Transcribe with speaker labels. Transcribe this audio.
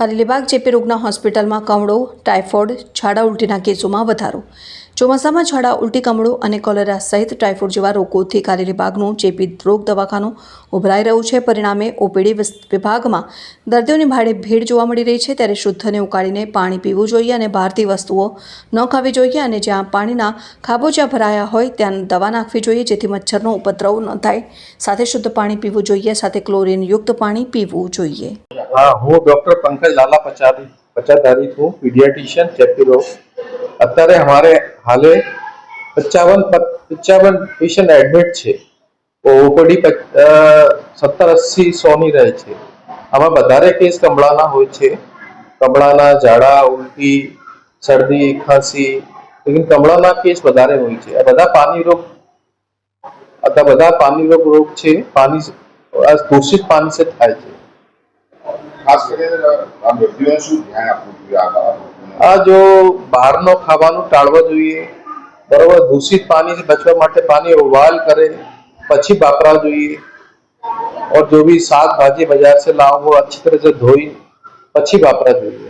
Speaker 1: કારેલીબાગ ચેપી રોગના હોસ્પિટલમાં કમળો, ટાઇફોઇડ, ઝાડા ઉલટીના કેસોમાં વધારો. ચોમાસામાં ઝાડા, ઉલટી, કમળો અને કોલેરા સહિત ટાઇફોઇડ જેવા રોગોથી કારેલીબાગનું ચેપી રોગ દવાખાનું ઉભરાઈ રહ્યું છે. પરિણામે ઓપીડી વિભાગમાં દર્દીઓની ભારે ભીડ જોવા મળી રહી છે. ત્યારે શુદ્ધને ઉકાળીને પાણી પીવું જોઈએ અને બહારથી વસ્તુઓ ન ખાવી જોઈએ અને જ્યાં પાણીના ખાબોચિયા ભરાયા હોય ત્યાં દવા નાખવી જોઈએ, જેથી મચ્છરનો ઉપદ્રવ ન થાય. સાથે શુદ્ધ પાણી પીવું જોઈએ, સાથે ક્લોરીનયુક્ત પાણી પીવું જોઈએ.
Speaker 2: हाँ હું ડોક્ટર પંકજ લાલા પચારી પચાધારી છું પીડિયાટિશિયન ચેપી અત્યારે અમારે હાલે પચાવન પચાવન પેશન્ટ એડમિટ છે. ઓપીડી સત્તર અસી સોની રહે છે. આમાં વધારે કેસ કમળાના હોય છે. કમળાના ઝાડા, ઉલટી, શરદી, ખાંસી લેકિન કમળાના કેસ વધારે હોય છે. આ બધા પાણી રોગ આ બધા પાણી રોગ રોગ છે. પાણી દૂષિત પાણી થાય છે.
Speaker 3: ખાસ કરીને આ દર્દીઓને શું ધ્યાન આપવું જોઈએ આ બાબતનું?
Speaker 2: આ જો બહારનો ખાવાનું ટાળવો જોઈએ બરોબર દૂષિત પાણીથી બચવા માટે પાણી ઉબાલ કરે પછી વાપરા જોઈએ और जो भी साग भाजी बाजार से लाओ वो अच्छी तरह से धोई પછી વાપરા જોઈએ